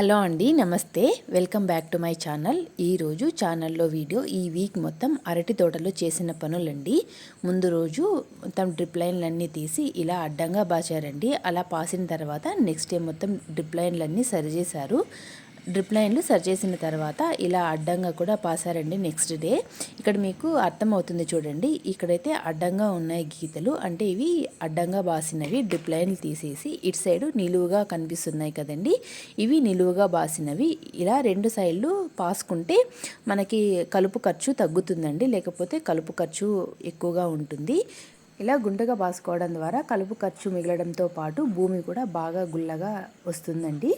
Hello అండి నమస్తే. Welcome back to my channel. ఈరోజు ఛానల్లో వీడియో ఈ వీక్ మొత్తం అరటి తోటలో చేసిన పనులండి. ముందు రోజు మొత్తం డ్రిప్ లైన్లన్నీ తీసి ఇలా అడ్డంగా బాచారండి. అలా పాసిన తర్వాత నెక్స్ట్ డే మొత్తం డ్రిప్ లైన్లన్నీ సరిచేశారు. డ్రిప్ లైన్లు సరిచేసిన తర్వాత ఇలా అడ్డంగా కూడా పాసారండి నెక్స్ట్ డే. ఇక్కడ మీకు అర్థమవుతుంది చూడండి. ఇక్కడైతే అడ్డంగా ఉన్నాయి గీతలు. అంటే ఇవి అడ్డంగా బాసినవి. డ్రిప్ లైన్లు తీసేసి ఇటు సైడు నిలువుగా కనిపిస్తున్నాయి కదండి. ఇవి నిలువుగా బాసినవి. ఇలా రెండు సైడ్లు పాసుకుంటే మనకి కలుపు ఖర్చు తగ్గుతుందండి. లేకపోతే కలుపు ఖర్చు ఎక్కువగా ఉంటుంది. ఇలా గుంటగా పాసుకోవడం ద్వారా కలుపు ఖర్చు మిగలడంతో పాటు భూమి కూడా బాగా గుల్లగా వస్తుందండి.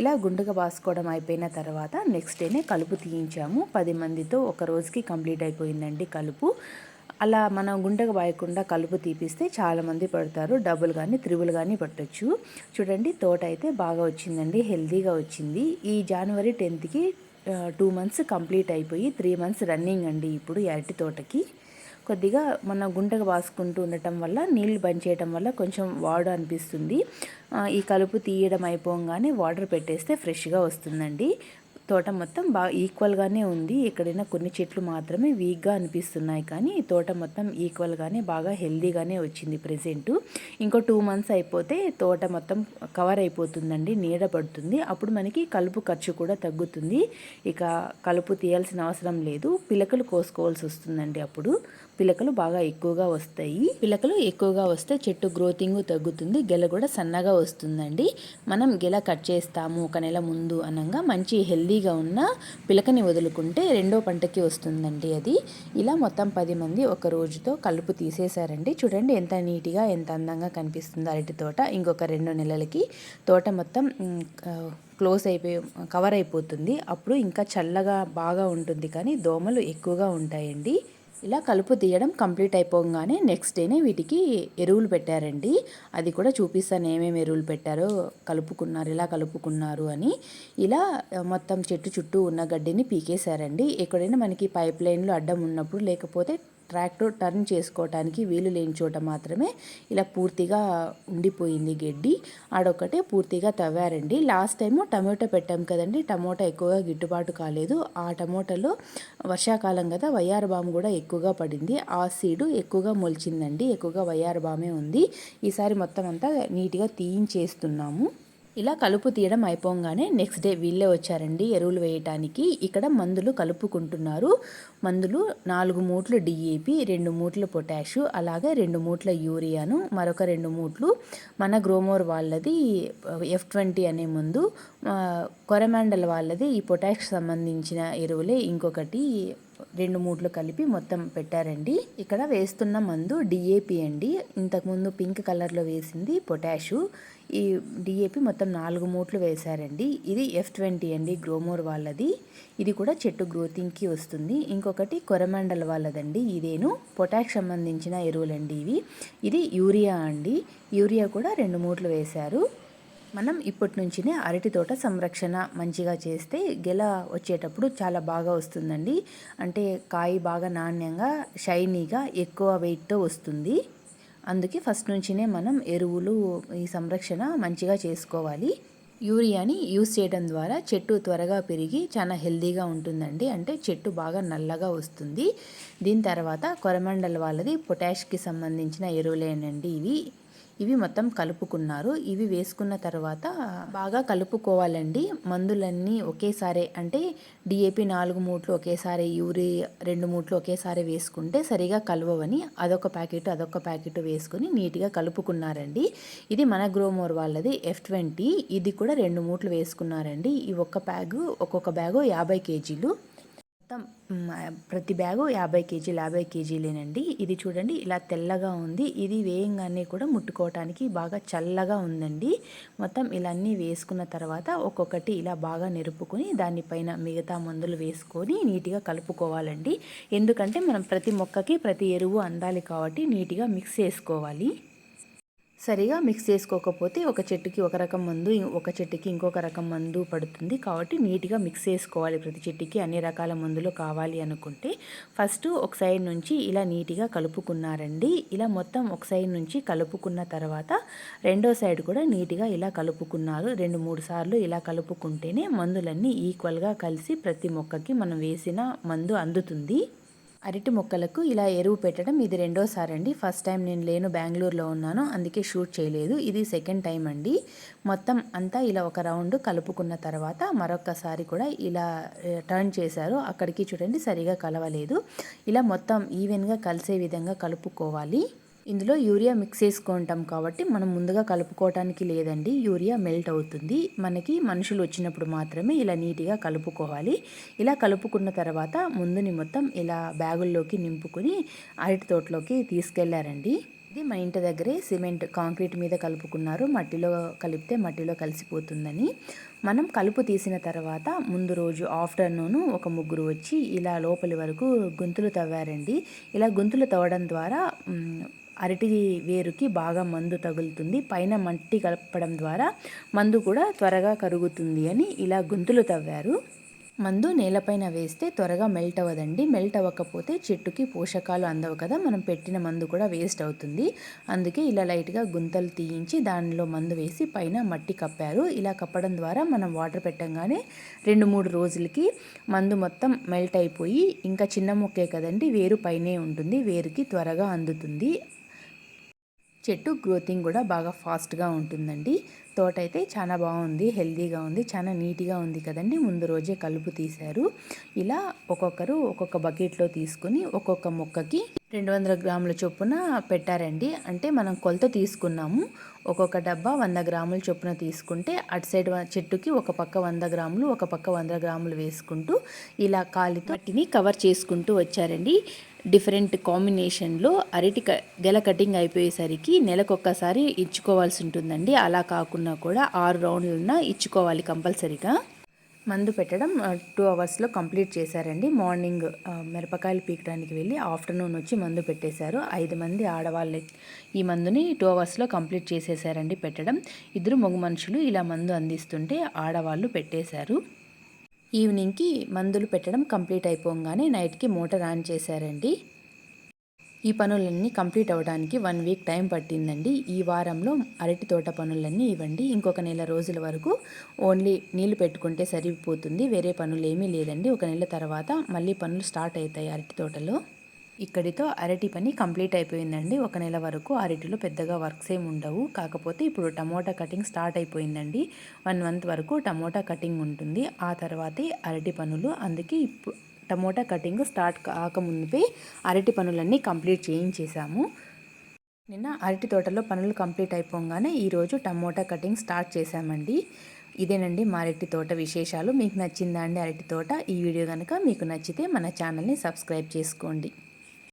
ఇలా గుంటగా పాసుకోవడం అయిపోయిన తర్వాత నెక్స్ట్ డేనే కలుపు తీయించాము. పది మందితో ఒక రోజుకి కంప్లీట్ అయిపోయిందండి కలుపు. అలా మనం గుంటగా బాయకుండా కలుపు తీపిస్తే చాలామంది పడతారు. డబుల్ కానీ త్రిబుల్ కానీ పట్టొచ్చు. చూడండి తోట అయితే బాగా వచ్చిందండి హెల్తీగా వచ్చింది. ఈ జనవరి టెన్త్కి టూ మంత్స్ కంప్లీట్ అయిపోయి త్రీ మంత్స్ రన్నింగ్ అండి ఇప్పుడు అరటి తోటకి. కొద్దిగా మన గుంటగా బాసుకుంటూ ఉండటం వల్ల నీళ్ళు చేయడం వల్ల కొంచెం వాడు అనిపిస్తుంది. ఈ కలుపు తీయడం అయిపోగానే వాటర్ పెట్టేస్తే ఫ్రెష్గా వస్తుందండి. తోట మొత్తం బాగా ఈక్వల్గానే ఉంది. ఎక్కడైనా కొన్ని చెట్లు మాత్రమే వీక్గా అనిపిస్తున్నాయి కానీ తోట మొత్తం ఈక్వల్గానే బాగా హెల్దీగానే వచ్చింది ప్రజెంట్ ఇంకో టూ మంత్స్ అయిపోతే తోట మొత్తం కవర్ అయిపోతుందండి నీడ పడుతుంది. అప్పుడు మనకి కలుపు ఖర్చు కూడా తగ్గుతుంది. ఇక కలుపు తీయాల్సిన అవసరం లేదు. పిలకలు కోసుకోవాల్సి వస్తుందండి అప్పుడు. పిలకలు బాగా ఎక్కువగా వస్తాయి. పిలకలు ఎక్కువగా వస్తే చెట్టు గ్రోతింగ్ తగ్గుతుంది. గెల కూడా సన్నగా వస్తుందండి. మనం గెల కట్ చేస్తాము ఒక నెల ముందు అనగా మంచి హెల్దీగా ఉన్న పిలకని వదులుకుంటే రెండో పంటకి వస్తుందండి అది. ఇలా మొత్తం పది మంది ఒక రోజుతో కలుపు తీసేశారండి. చూడండి ఎంత నీట్గా ఎంత అందంగా కనిపిస్తుందో అరటి తోట. ఇంకొక రెండు నెలలకి తోట మొత్తం క్లోజ్ అయిపోయి కవర్ అయిపోతుంది. అప్పుడు ఇంకా చల్లగా బాగా ఉంటుంది కానీ దోమలు ఎక్కువగా ఉంటాయండి. ఇలా కలుపు తీయడం కంప్లీట్ అయిపోగానే నెక్స్ట్ డేనే వీటికి ఎరువులు పెట్టారండి. అది కూడా చూపిస్తాను ఏమేమి ఎరువులు పెట్టారో కలుపుకున్నారు ఇలా కలుపుకున్నారు అని. ఇలా మొత్తం చెట్టు చుట్టూ ఉన్న గడ్డిని పీకేశారండి. ఎక్కడైనా మనకి పైప్ లైన్లు అడ్డం ఉన్నప్పుడు లేకపోతే ట్రాక్టర్ టర్న్ చేసుకోవటానికి వీలు లేని చోట మాత్రమే ఇలా పూర్తిగా ఉండిపోయింది గడ్డి. ఆడొక్కటే పూర్తిగా తవ్వారండి. లాస్ట్ టైము టమాటో పెట్టాం కదండి. టమోటా ఎక్కువగా గిట్టుబాటు కాలేదు. ఆ టమోటాలో వర్షాకాలం కదా వయ్యార బాము కూడా ఎక్కువగా పడింది. ఆ సీడు ఎక్కువగా మొలిచిందండి. ఎక్కువగా వయ్యార బామే ఉంది. ఈసారి మొత్తం అంతా నీట్గా తీయించేస్తున్నాము. ఇలా కలుపు తీయడం అయిపోగానే నెక్స్ట్ డే వీళ్ళే వచ్చారండి ఎరువులు వేయటానికి. ఇక్కడ మందులు కలుపుకుంటున్నారు. మందులు నాలుగు మూట్లు డిఏపి రెండు మూట్లు పొటాషు అలాగే రెండు మూట్ల యూరియాను మరొక రెండు మూట్లు మన గ్రోమోర్ వాళ్ళది ఎఫ్ ట్వంటీ అనే ముందు కొరమాండల్ వాళ్ళది ఈ పొటాష్ సంబంధించిన ఎరువులే. ఇంకొకటి రెండు మూట్లు కలిపి మొత్తం పెట్టారండి. ఇక్కడ వేస్తున్న మందు డిఏపి అండి. ఇంతకుముందు పింక్ కలర్లో వేసింది పొటాషు. ఈ డిఏపి మొత్తం నాలుగు మూట్లు వేశారండి. ఇది ఎఫ్ ట్వంటీ అండి గ్రోమోర్ వాళ్ళది. ఇది కూడా చెట్టు గ్రోతింగ్కి వస్తుంది. ఇంకొకటి కొరమండల్ వాళ్ళదండి. ఇదేను పొటాష్ సంబంధించిన ఎరువులండి ఇవి. ఇది యూరియా అండి. యూరియా కూడా రెండు మూట్లు వేశారు. మనం ఇప్పటి నుంచినే అరటి తోట సంరక్షణ మంచిగా చేస్తే గెల వచ్చేటప్పుడు చాలా బాగా వస్తుందండి. అంటే కాయ బాగా నాణ్యంగా షైనీగా ఎక్కువ వెయిట్తో వస్తుంది. అందుకే ఫస్ట్ నుంచినే మనం ఎరువులు ఈ సంరక్షణ మంచిగా చేసుకోవాలి. యూరియాని యూస్ చేయడం ద్వారా చెట్టు త్వరగా పెరిగి చాలా హెల్దీగా ఉంటుందండి. అంటే చెట్టు బాగా నల్లగా వస్తుంది. దీని తర్వాత కొరమండల్ వాళ్ళది పొటాష్కి సంబంధించిన ఎరువులేనండి ఇవి. ఇవి మొత్తం కలుపుకున్నారు. ఇవి వేసుకున్న తర్వాత బాగా కలుపుకోవాలండి. మందులన్నీ ఒకేసారి అంటే డిఏపి నాలుగు మూట్లు ఒకేసారి యూరి రెండు మూట్లు ఒకేసారి వేసుకుంటే సరిగా కలవని అదొక ప్యాకెట్ అదొక ప్యాకెట్ వేసుకుని నీట్గా కలుపుకున్నారండి. ఇది మన గ్రోమోర్ వాళ్ళది ఎఫ్ ట్వంటీ. ఇది కూడా రెండు మూట్లు వేసుకున్నారండి. ఈ ఒక్క బ్యాగు ఒక్కొక్క బ్యాగు యాభై కేజీలు. మొత్తం ప్రతి బ్యాగు యాభై కేజీలు యాభై కేజీలేనండి. ఇది చూడండి ఇలా తెల్లగా ఉంది. ఇది వేయంగానే కూడా ముట్టుకోవటానికి బాగా చల్లగా ఉందండి. మొత్తం ఇలా అన్నీ వేసుకున్న తర్వాత ఒక్కొక్కటి ఇలా బాగా నెరుపుకొని దానిపైన మిగతా మందులు వేసుకొని నీట్గా కలుపుకోవాలండి. ఎందుకంటే మనం ప్రతి మొక్కకి ప్రతి ఎరువు అందాలి కాబట్టి నీట్గా మిక్స్ చేసుకోవాలి. సరిగా మిక్స్ చేసుకోకపోతే ఒక చెట్టుకి ఒక రకం మందు ఒక చెట్టుకి ఇంకొక రకం మందు పడుతుంది. కాబట్టి నీట్గా మిక్స్ చేసుకోవాలి ప్రతి చెట్టుకి. అన్ని రకాల మందులు కావాలి అనుకుంటే ఫస్ట్ ఒక సైడ్ నుంచి ఇలా నీట్గా కలుపుకున్నారండి. ఇలా మొత్తం ఒక సైడ్ నుంచి కలుపుకున్న తర్వాత రెండో సైడ్ కూడా నీట్గా ఇలా కలుపుకున్నారు. రెండు మూడు సార్లు ఇలా కలుపుకుంటేనే మందులన్నీ ఈక్వల్గా కలిసి ప్రతి మొక్కకి మనం వేసిన మందు అందుతుంది. అరటి మొక్కలకు ఇలా ఎరువు పెట్టడం ఇది రెండోసారి అండి. ఫస్ట్ టైం నేను లేను బెంగళూరులో ఉన్నాను. అందుకే షూట్ చేయలేదు. ఇది సెకండ్ టైం అండి. మొత్తం అంతా ఇలా ఒక రౌండ్ కలుపుకున్న తర్వాత మరొకసారి కూడా ఇలా టర్న్ చేశారు. అక్కడికి చూడండి సరిగా కలవలేదు. ఇలా మొత్తం ఈవెన్గా కలిసే విధంగా కలుపుకోవాలి. ఇందులో యూరియా మిక్స్ చేసుకుంటాం కాబట్టి మనం ముందుగా కలుపుకోవటానికి లేదండి యూరియా మెల్ట్ అవుతుంది. మనకి మనుషులు వచ్చినప్పుడు మాత్రమే ఇలా నీట్గా కలుపుకోవాలి. ఇలా కలుపుకున్న తర్వాత ముందుని మొత్తం ఇలా బ్యాగుల్లోకి నింపుకుని అరటి తోటలోకి తీసుకెళ్ళారండి. ఇది మా ఇంటి దగ్గరే సిమెంట్ కాంక్రీట్ మీద కలుపుకున్నారు. మట్టిలో కలిపితే మట్టిలో కలిసిపోతుందని. మనం కలుపు తీసిన తర్వాత ముందు రోజు ఆఫ్టర్నూన్ ఒక ముగ్గురు వచ్చి ఇలా లోపలి వరకు గొంతులు తవ్వారండి. ఇలా గొంతులు తవ్వడం ద్వారా అరటి వేరుకి బాగా మందు తగులుతుంది. పైన మట్టి కలపడం ద్వారా మందు కూడా త్వరగా కరుగుతుంది అని ఇలా గుంతులు తవ్వారు. మందు నేలపైన వేస్తే త్వరగా మెల్ట్ అవ్వదండి. మెల్ట్ అవ్వకపోతే చెట్టుకి పోషకాలు అందవు కదా. మనం పెట్టిన మందు కూడా వేస్ట్ అవుతుంది. అందుకే ఇలా లైట్గా గుంతలు తీయించి దానిలో మందు వేసి పైన మట్టి కప్పారు. ఇలా కప్పడం ద్వారా మనం వాటర్ పెట్టంగానే రెండు మూడు రోజులకి మందు మొత్తం మెల్ట్ అయిపోయి ఇంకా చిన్న మొక్కే కదండి. వేరు పైనే ఉంటుంది. వేరుకి త్వరగా అందుతుంది. చెట్టు గ్రోతింగ్ కూడా బాగా ఫాస్ట్గా ఉంటుందండి. తోట అయితే చాలా బాగుంది హెల్దీగా ఉంది చాలా నీట్గా ఉంది కదండి. ముందు రోజే కలుపు తీశారు. ఇలా ఒక్కొక్కరు ఒక్కొక్క బకెట్లో తీసుకుని ఒక్కొక్క మొక్కకి రెండు వందల గ్రాముల చొప్పున పెట్టారండి. అంటే మనం కొలత తీసుకున్నాము. ఒక్కొక్క డబ్బా వంద గ్రాముల చొప్పున తీసుకుంటే అటు సైడ్ చెట్టుకి ఒక పక్క వంద గ్రాములు ఒక పక్క వంద గ్రాములు వేసుకుంటూ ఇలా కాలితో వాటిని కవర్ చేసుకుంటూ వచ్చారండి. డిఫరెంట్ కాంబినేషన్లో అరటి క గెల కటింగ్ అయిపోయేసరికి నెలకొక్కసారి ఇచ్చుకోవాల్సి ఉంటుందండి. అలా కాకుండా కూడా ఆరు రౌండ్లన ఇచ్చుకోవాలి కంపల్సరీగా. మందు పెట్టడం టూ అవర్స్లో కంప్లీట్ చేశారండి. మార్నింగ్ మిరపకాయలు పీకడానికి వెళ్ళి ఆఫ్టర్నూన్ వచ్చి మందు పెట్టేశారు. ఐదు మంది ఆడవాళ్ళు ఈ మందుని టూ అవర్స్లో కంప్లీట్ చేసేసారండి పెట్టడం. ఇద్దరు మగ మనుషులు ఇలా మందు అందిస్తుంటే ఆడవాళ్ళు పెట్టేశారు. ఈవినింగ్కి మందులు పెట్టడం కంప్లీట్ అయిపోగానే నైట్కి మోటార్ ఆన్ చేశారండి. ఈ పనులన్నీ కంప్లీట్ అవ్వడానికి వన్ వీక్ టైం పట్టిందండి. ఈ వారంలో అరటి తోట పనులన్నీ ఇవ్వండి. ఇంకొక నెల రోజుల వరకు ఓన్లీ నీళ్ళు పెట్టుకుంటే సరిపోతుంది. వేరే పనులు ఏమీ లేదండి. ఒక నెల తర్వాత మళ్ళీ పనులు స్టార్ట్ అవుతాయి అరటి తోటలో. ఇక్కడితో అరటి పని కంప్లీట్ అయిపోయిందండి. ఒక నెల వరకు అరటిలో పెద్దగా వర్క్స్ ఏమి ఉండవు. కాకపోతే ఇప్పుడు టమోటా కటింగ్ స్టార్ట్ అయిపోయిందండి. వన్ మంత్ వరకు టమోటా కటింగ్ ఉంటుంది. ఆ తర్వాతే అరటి పనులు. అందుకే ఇప్పుడు టమోటా కటింగ్ స్టార్ట్ కాకముందే అరటి పనులన్నీ కంప్లీట్ చేయించేసాము నిన్న అరటి తోటలో పనులు కంప్లీట్ అయిపోగానే ఈరోజు టమోటా కటింగ్ స్టార్ట్ చేశామండి. ఇదేనండి మా అరటి తోట విశేషాలు. మీకు నచ్చిందా అండి అరటి తోట? ఈ వీడియో కనుక మీకు నచ్చితే మన ఛానల్ని సబ్స్క్రైబ్ చేసుకోండి.